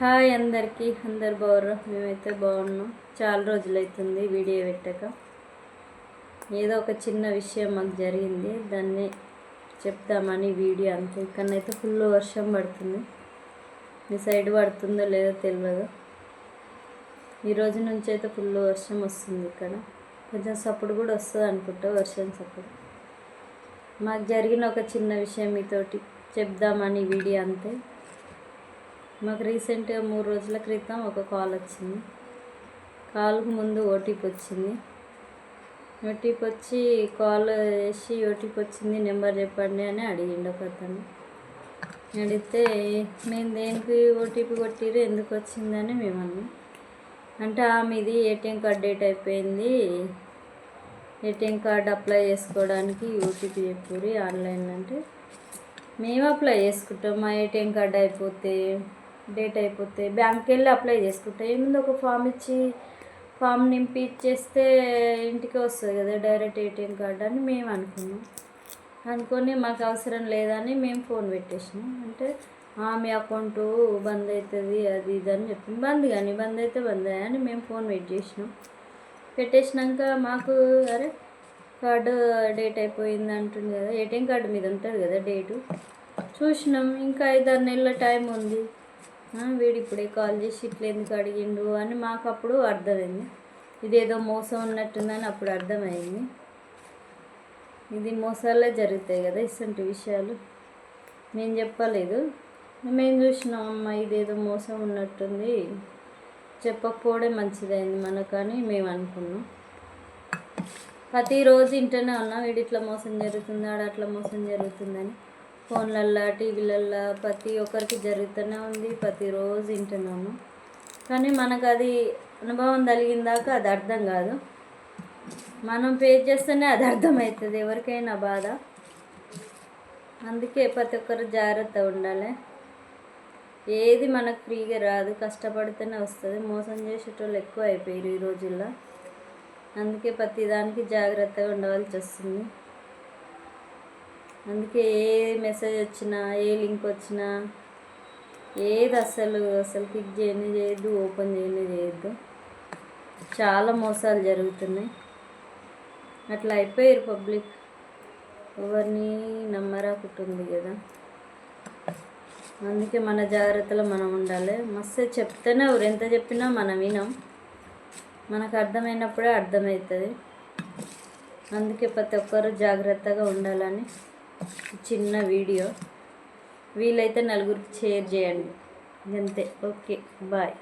Hi అందరికీ అందరు బాగుర్రా? మేమైతే బాగున్నాం. చాలా రోజులైతుంది వీడియో పెట్టాక. ఏదో ఒక చిన్న విషయం మాకు జరిగింది. దాన్ని చెప్తామని వీడియో అంతే. ఇక్కడనైతే ఫుల్ వర్షం పడుతుంది. మీ సైడ్ పడుతుందో లేదో తెలియదు ఈ రోజు నుంచి అయితే ఫుల్ వర్షం వస్తుంది ఇక్కడ. కొంచెం సప్పుడు కూడా వస్తుంది అనుకుంటా వర్షం సప్పుడు. మాకు జరిగిన ఒక చిన్న విషయం మీతోటి చెప్దామని వీడియో అంతే. మాకు రీసెంట్గా మూడు రోజుల క్రితం ఒక కాల్ వచ్చింది. కాల్కు ముందు ఓటీపీ వచ్చింది. ఓటీపీ వచ్చి కాల్ చేసి ఓటీపీ వచ్చింది నెంబర్ చెప్పండి అని అడిగిండు ఒక అతను. అడిగితే మేము దేనికి ఓటీపీ కొట్టిరు ఎందుకు వచ్చిందని మేము అన్నాం అంటే మీది ఏటీఎం కార్డ్ డేట్ అయిపోయింది. ఏటీఎం కార్డ్ అప్లై చేసుకోవడానికి ఓటీపీ చెప్పుర్రి ఆన్లైన్. అంటే మేము అప్లై చేసుకుంటాం. మా ఏటీఎం కార్డ్ అయిపోతే డేట్ అయిపోతే బ్యాంక్కి వెళ్ళి అప్లై చేసుకుంటే. ఏముంది ఒక ఫామ్ ఇచ్చి ఫామ్ నింపి ఇచ్చేస్తే ఇంటికి వస్తుంది కదా డైరెక్ట్ ఏటీఎం కార్డు అని మేము అనుకున్నాం. అనుకొని మాకు అవసరం లేదని మేము ఫోన్ పెట్టేసినాం. అంటే మీ అకౌంటు బంద్ అవుతుంది అది ఇది అని చెప్పింది బంద్ కానీ బంద్ అయితే బంద్ అని మేము ఫోన్ వెయిట్ చేసినాం. పెట్టేసినాక మాకు అరే కార్డు డేట్ అయిపోయింది అంటుంది కదా. ఏటీఎం కార్డు మీద ఉంటుంది కదా డేటు చూసినాం. ఇంకా ఐదారు నెలల టైం ఉంది. వీడు ఇప్పుడే కాల్ చేసి ఇట్లా ఎందుకు అడిగిండు అని మాకు అప్పుడు అర్థమైంది. ఇదేదో మోసం ఉన్నట్టుందని అప్పుడు అర్థమైంది. ఇది మోసాలే జరుగుతాయి కదా ఇటువంటి విషయాలు. నేను చెప్పలేదు. మేము చూసినాం అమ్మ ఇదేదో మోసం ఉన్నట్టుంది. చెప్పకపోవడే మంచిదైంది మనకని మేము అనుకున్నాం. ప్రతిరోజు ఇంటనే ఉన్నాం. వీడిట్లా మోసం జరుగుతుంది ఆడ అట్లా మోసం జరుగుతుందని. ఫోన్లల్లో టీవీలల్లో ప్రతి ఒక్కరికి జరుగుతూనే ఉంది ప్రతిరోజు వింటున్నాము. కానీ మనకు అది అనుభవం కలిగిన దాకా అది అర్థం కాదు. మనం పే చేస్తేనే అది అర్థమవుతుంది ఎవరికైనా బాధ. అందుకే ప్రతి ఒక్కరు జాగ్రత్త ఉండాలి. ఏది మనకు ఫ్రీగా రాదు కష్టపడితేనే వస్తుంది. మోసం చేసేటోళ్ళు ఎక్కువ అయిపోయారు ఈ రోజుల్లో. అందుకే ప్రతి దానికి జాగ్రత్తగా ఉండవలసి వస్తుంది. అందుకే ఏ మెసేజ్ వచ్చినా ఏ లింక్ వచ్చినా ఏది అసలు అసలు క్లిక్ చేయని చేయొద్దు ఓపెన్ చేయని చేయొద్దు. చాలా మోసాలు జరుగుతున్నాయి. అట్లా అయిపోయారు పబ్లిక్ ఎవరిని నమ్మరాకుంటుంది కదా. అందుకే మన జాగ్రత్తలో మనం ఉండాలి. మస్తు చెప్తేనే ఎవరు ఎంత చెప్పినా మనం వినం. మనకు అర్థమైనప్పుడే అర్థమవుతుంది. అందుకే ప్రతి ఒక్కరు జాగ్రత్తగా ఉండాలని చిన్న వీడియో. వీలైతే నలుగురికి షేర్ చేయండి. అంతే. ఓకే. బాయ్.